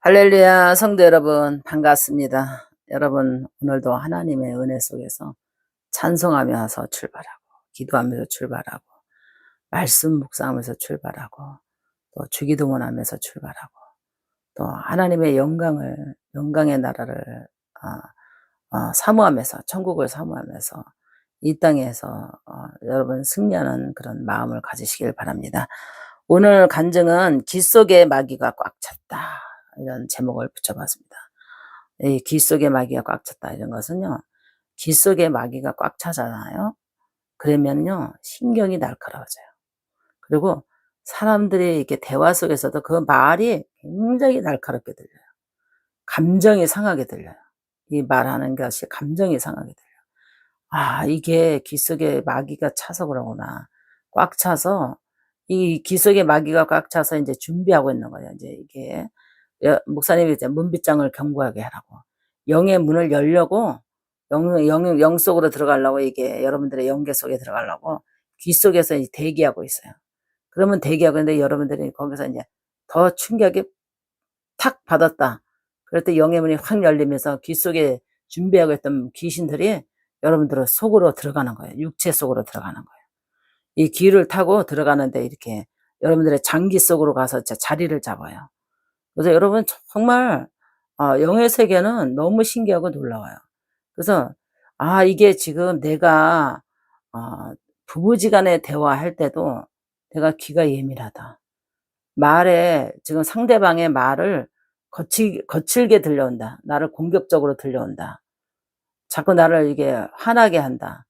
할렐루야 성도 여러분 반갑습니다. 여러분 오늘도 하나님의 은혜 속에서 찬송하면서 출발하고 기도하면서 출발하고 말씀 묵상하면서 출발하고 또 주기도문하면서 출발하고 또 하나님의 영광을 영광의 나라를 어, 어, 사모하면서 천국을 사모하면서 이 땅에서 어, 여러분 승리하는 그런 마음을 가지시길 바랍니다. 오늘 간증은 기 속에 마귀가 꽉 찼다 이런 제목을 붙여봤습니다. 이 기 속에 마귀가 꽉 찼다 이런 것은요 기 속에 마귀가 꽉 차잖아요. 그러면요 신경이 날카로워져요. 그리고 사람들이 이렇게 대화 속에서도 그 말이 굉장히 날카롭게 들려요. 감정이 상하게 들려요. 이 말하는 것이 감정이 상하게 들려요. 아, 이게 귀 속에 마귀가 차서 그러구나. 꽉 차서, 이 귀 속에 마귀가 꽉 차서 이제 준비하고 있는 거예요. 이제 이게, 여- 목사님이 이제 문빗장을 견고하게 하라고. 영의 문을 열려고, 영, 영, 영 속으로 들어가려고 이게 여러분들의 영계 속에 들어가려고 귀 속에서 이제 대기하고 있어요. 그러면 대기하고 있는데 여러분들이 거기서 이제 더 충격이 탁 받았다. 그럴 때 영의 문이 확 열리면서 귀 속에 준비하고 있던 귀신들이 여러분들 속으로 들어가는 거예요. 육체 속으로 들어가는 거예요. 이 귀를 타고 들어가는데 이렇게 여러분들의 장기 속으로 가서 자- 자리를 잡아요. 그래서 여러분 정말 어, 영의 세계는 너무 신기하고 놀라워요. 그래서 아 이게 지금 내가 어, 부부지간에 대화할 때도 내가 귀가 예민하다. 말에 지금 상대방의 말을 거치, 거칠게 들려온다. 나를 공격적으로 들려온다. 자꾸 나를 이게 화나게 한다.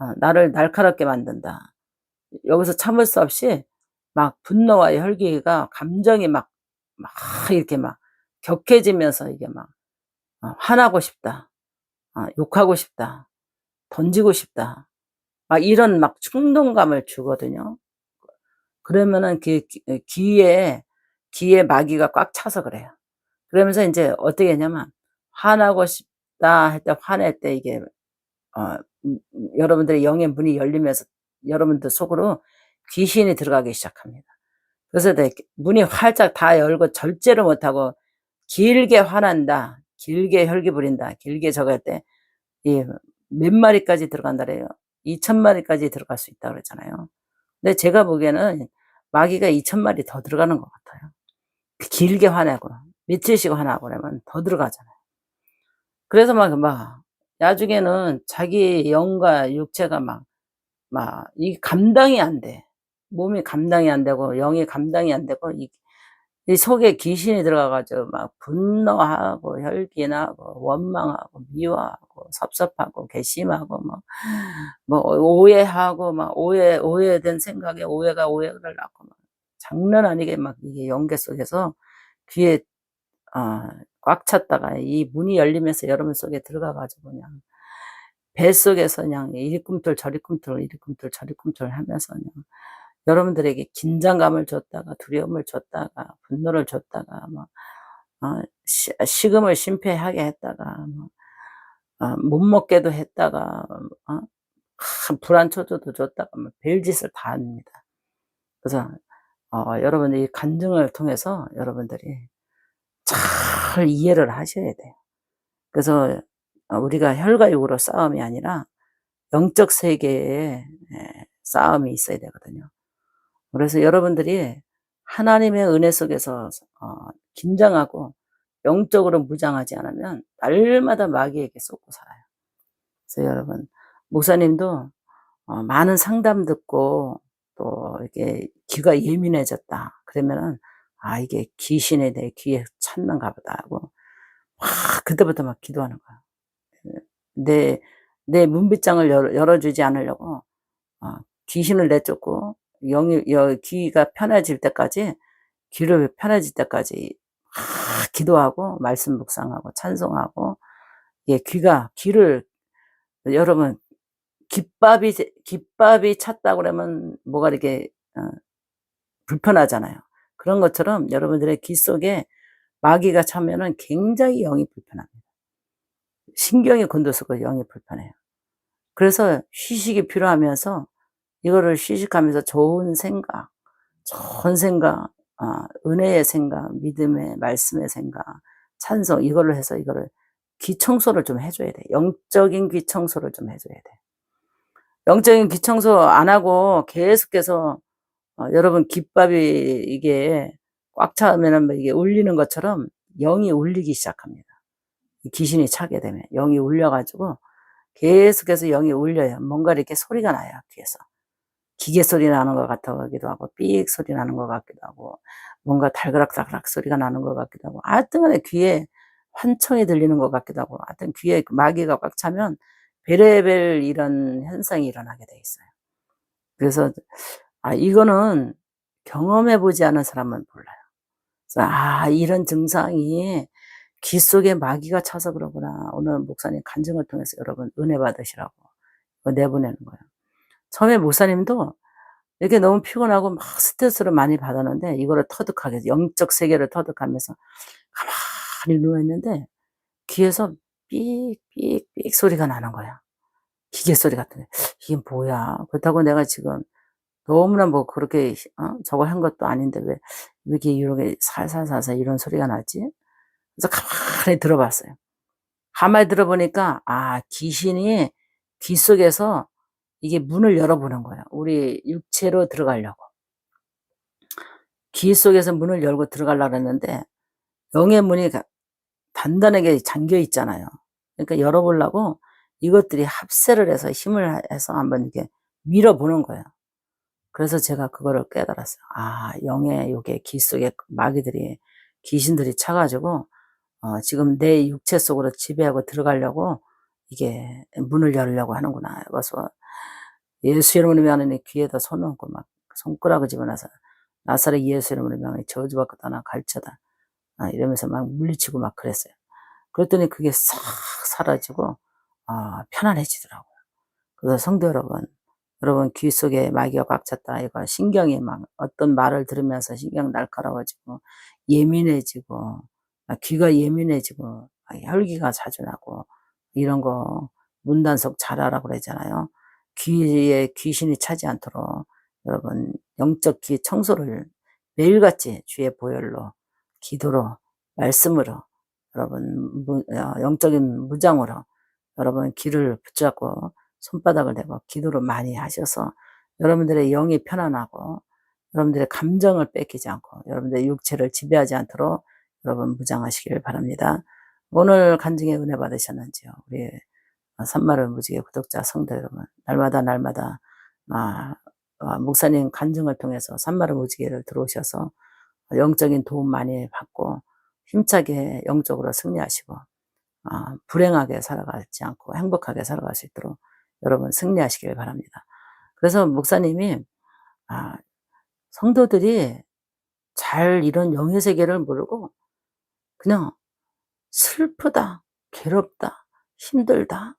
어, 나를 날카롭게 만든다. 여기서 참을 수 없이 막 분노와 혈기가 감정이 막, 막 이렇게 막 격해지면서 이게 막 어, 화나고 싶다. 어, 욕하고 싶다. 던지고 싶다. 막 이런 막 충동감을 주거든요. 그러면은 그 귀- 귀에 귀에 마귀가 꽉 차서 그래요. 그러면서 이제 어떻게 했냐면 화나고 싶다 할 때 화낼 때 이게 어 음, 음, 여러분들의 영의 문이 열리면서 여러분들 속으로 귀신이 들어가기 시작합니다. 그래서 네, 문이 활짝 다 열고 절제를 못하고 길게 화난다, 길게 혈기 부린다, 길게 할때이몇 마리까지 들어간다래요. 2천 마리까지 들어갈 수 있다 그랬잖아요. 근데 제가 보기에는 마귀가 2천 마리 더 들어가는 것 같아요. 길게 화내고 며칠씩 화나고 그러면 더 들어가잖아요. 그래서 막, 막, 나중에는 자기 영과 육체가 막, 막, 이 감당이 안 돼. 몸이 감당이 안 되고, 영이 감당이 안 되고, 이, 이 속에 귀신이 들어가가지고 막 분노하고, 혈기나고, 원망하고, 미워하고, 섭섭하고, 괘씸하고, 뭐, 뭐, 오해하고, 막, 오해, 오해된 생각에 오해가 오해를 낳고, 막, 장난 아니게 막, 이게 연계 속에서 귀에 어, 꽉 찼다가 이 문이 열리면서 여러분 속에 들어가가지고 그냥 뱃속에서 그냥 이리 꿈틀 저리 꿈틀 이리 꿈틀 저리 꿈틀 하면서 그냥 여러분들에게 긴장감을 줬다가 두려움을 줬다가 분노를 줬다가 뭐 어, 시, 식음을 심폐하게 했다가 뭐, 어, 못 먹게도 했다가 어, 아, 불안 초조도 줬다가 뭐 별짓을 다 합니다. 그래서 어, 여러분 이 간증을 통해서 여러분들이 잘 이해를 하셔야 돼요. 그래서 어, 우리가 혈과 육으로 싸움이 아니라 영적 세계에 예, 싸움이 있어야 되거든요. 그래서 여러분들이 하나님의 은혜 속에서 어, 긴장하고 영적으로 무장하지 않으면 날마다 마귀에게 쏟고 살아요. 그래서 여러분 목사님도 어, 많은 상담 듣고 또 이렇게 귀가 예민해졌다 그러면은 아 이게 귀신에 내 귀에 찼는가 보다 하고 막 그때부터 막 기도하는 거야. 내, 내 문빗장을 열어, 열어주지 않으려고, 어, 귀신을 내쫓고, 영이, 여, 귀가 편해질 때까지, 귀를 편해질 때까지, 막 기도하고, 말씀 묵상하고, 찬송하고, 예, 귀가, 귀를, 여러분, 깃밥이, 깃밥이 찼다 그러면 뭐가 이렇게, 어, 불편하잖아요. 그런 것처럼 여러분들의 귀 속에 마귀가 차면은 굉장히 영이 불편합니다. 신경이 곤두서고 영이 불편해요. 그래서 휴식이 필요하면서 이거를 휴식하면서 좋은 생각, 좋은 생각, 어, 은혜의 생각, 믿음의 말씀의 생각, 찬송 이걸로 해서 이거를 귀 청소를 좀 해줘야 돼. 영적인 귀 청소를 좀 해줘야 돼. 영적인 귀 청소 안 하고 계속해서 어, 여러분 귓밥이 이게 꽉 차면은 뭐 이게 울리는 것처럼 영이 울리기 시작합니다. 귀신이 차게 되면 영이 울려가지고 계속해서 영이 울려요. 뭔가 이렇게 소리가 나요 귀에서. 기계 소리 나는 것 같기도 하고 삑 소리 나는 것 같기도 하고 뭔가 달그락달그락 소리가 나는 것 같기도 하고 하여튼 간에 귀에 환청이 들리는 것 같기도 하고 하여튼 귀에 마귀가 꽉 차면 베레벨 이런 현상이 일어나게 돼 있어요. 그래서 아 이거는 경험해 보지 않은 사람은 몰라요. 그래서 아 이런 증상이 귀 속에 마귀가 차서 그러구나. 오늘 목사님 간증을 통해서 여러분 은혜 받으시라고 내보내는 거예요. 처음에 목사님도 이렇게 너무 피곤하고 막 스트레스를 많이 받았는데 이거를 터득하게 영적 세계를 터득하면서 가만히 누워있는데 귀에서 삑삑삑 소리가 나는 거야. 기계 소리 같은 이게 뭐야. 그렇다고 내가 지금 너무나 뭐 그렇게 어? 저걸 한 것도 아닌데 왜 이렇게 이렇게 살살살살 이런 소리가 나지? 그래서 가만히 들어봤어요. 가만히 들어보니까 아 귀신이 귀 속에서 이게 문을 열어보는 거예요. 우리 육체로 들어가려고. 귀 속에서 문을 열고 들어가려고 했는데 영의 문이 단단하게 잠겨 있잖아요. 그러니까 열어보려고 이것들이 합세를 해서 힘을 해서 한번 이렇게 밀어보는 거예요. 그래서 제가 그거를 깨달았어요. 아, 영의 요게 귀 속에 마귀들이, 귀신들이 차가지고, 어, 지금 내 육체 속으로 지배하고 들어가려고 이게 문을 열려고 하는구나. 그래서 예수 이름으로 명하니 귀에다 손 얹고 막 손가락을 집어넣어서 나사렛 예수 이름으로 명하니 저주받고 떠나 갈쳐다. 아, 이러면서 막 물리치고 막 그랬어요. 그랬더니 그게 싹 사라지고 아, 편안해지더라고요. 그래서 성도 여러분, 여러분 귀 속에 마귀가 꽉 찼다. 이거 신경이 막 어떤 말을 들으면서 신경 날카로워지고 예민해지고 아, 귀가 예민해지고 아, 혈기가 자주 나고 이런 거 문단속 잘하라고 그러잖아요. 귀에 귀신이 차지 않도록 여러분 영적 귀 청소를 매일같이 주의 보혈로 기도로 말씀으로 여러분 어, 영적인 무장으로 여러분 귀를 붙잡고 손바닥을 대고 기도를 많이 하셔서 여러분들의 영이 편안하고 여러분들의 감정을 뺏기지 않고 여러분들의 육체를 지배하지 않도록 여러분 무장하시길 바랍니다. 오늘 간증의 은혜 받으셨는지요? 우리 산마을 무지개 구독자 성도 여러분, 날마다 날마다 아, 아, 목사님 간증을 통해서 산마을 무지개를 들어오셔서 영적인 도움 많이 받고 힘차게 영적으로 승리하시고 아, 불행하게 살아가지 않고 행복하게 살아갈 수 있도록 여러분 승리하시길 바랍니다. 그래서 목사님이 아, 성도들이 잘 이런 영의 세계를 모르고 그냥 슬프다, 괴롭다, 힘들다,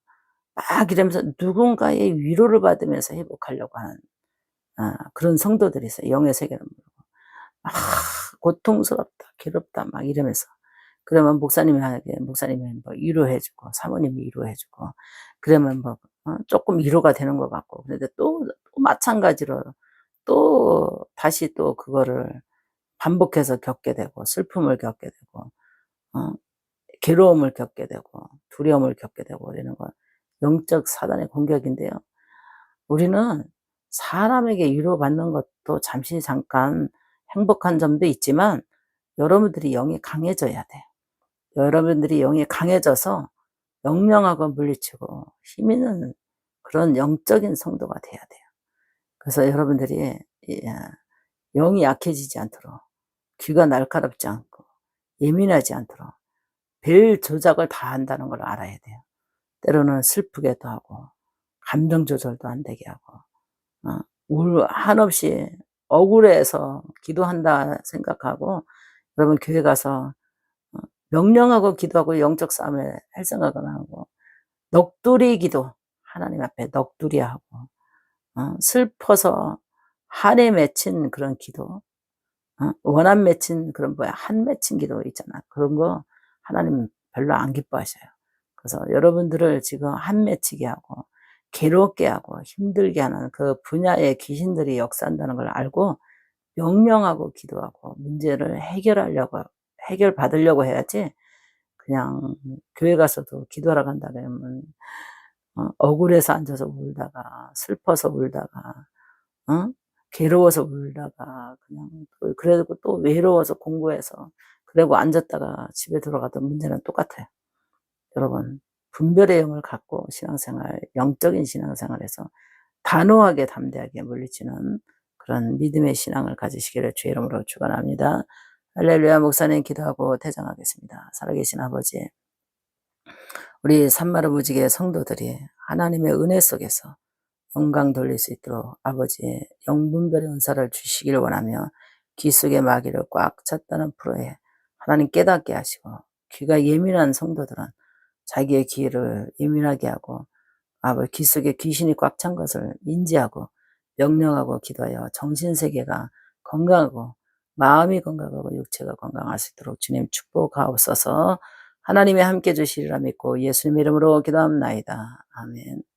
막 이러면서 누군가의 위로를 받으면서 회복하려고 하는 아, 그런 성도들이 있어요. 영의 세계를 모르고. 아, 고통스럽다, 괴롭다, 막 이러면서. 그러면 목사님이 하게, 목사님이 뭐 위로해주고, 사모님이 위로해주고, 그러면 뭐, 어, 조금 위로가 되는 것 같고, 그런데 또, 또 마찬가지로 또 다시 또 그거를 반복해서 겪게 되고, 슬픔을 겪게 되고, 어, 괴로움을 겪게 되고, 두려움을 겪게 되고, 이러는 거. 영적 사단의 공격인데요. 우리는 사람에게 위로받는 것도 잠시 잠깐 행복한 점도 있지만 여러분들이 영이 강해져야 돼요. 여러분들이 영이 강해져서 영령하고 물리치고 힘 있는 그런 영적인 성도가 돼야 돼요. 그래서 여러분들이 영이 약해지지 않도록 귀가 날카롭지 않고 예민하지 않도록 별 조작을 다 한다는 걸 알아야 돼요. 때로는 슬프게도 하고 감정 조절도 안 되게 하고 어, 울 한없이 억울해서 기도한다 생각하고 여러분 교회 가서 어, 명령하고 기도하고 영적 싸움을 할 생각은 하고 넋두리 기도 하나님 앞에 넋두리 하고 어, 슬퍼서 한에 맺힌 그런 기도 어, 원한 맺힌 그런 뭐야 한 맺힌 기도 있잖아. 그런 거 하나님 별로 안 기뻐하셔요 그래서 여러분들을 지금 한 맺히게 하고 괴롭게 하고 힘들게 하는 그 분야의 귀신들이 역사한다는 걸 알고 명령하고 기도하고 문제를 해결하려고 해결 받으려고 해야지 그냥 교회 가서도 기도하러 간다 그러면 어, 억울해서 앉아서 울다가 슬퍼서 울다가 어? 괴로워서 울다가 그냥 또 그래도 또 외로워서 공부해서 그리고 앉았다가 집에 들어가던 문제는 똑같아요. 여러분 분별의 영을 갖고 신앙생활 영적인 신앙생활에서 단호하게 담대하게 물리치는 그런 믿음의 신앙을 가지시기를 주의 이름으로 축원합니다. 할렐루야 목사님 기도하고 퇴장하겠습니다. 살아계신 아버지 우리 산마루 무지개 성도들이 하나님의 은혜 속에서 영광 돌릴 수 있도록 아버지의 영분별의 은사를 주시길 원하며 귀 속의 마귀를 꽉 찼다는 프로에 하나님 깨닫게 하시고 귀가 예민한 성도들은 자기의 귀를 예민하게 하고 아버지 귀 속에 귀신이 꽉 찬 것을 인지하고 명령하고 기도하여 정신세계가 건강하고 마음이 건강하고 육체가 건강할 수 있도록 주님 축복하옵소서 하나님의 함께 주시리라 믿고 예수님 이름으로 기도합나이다. 아멘.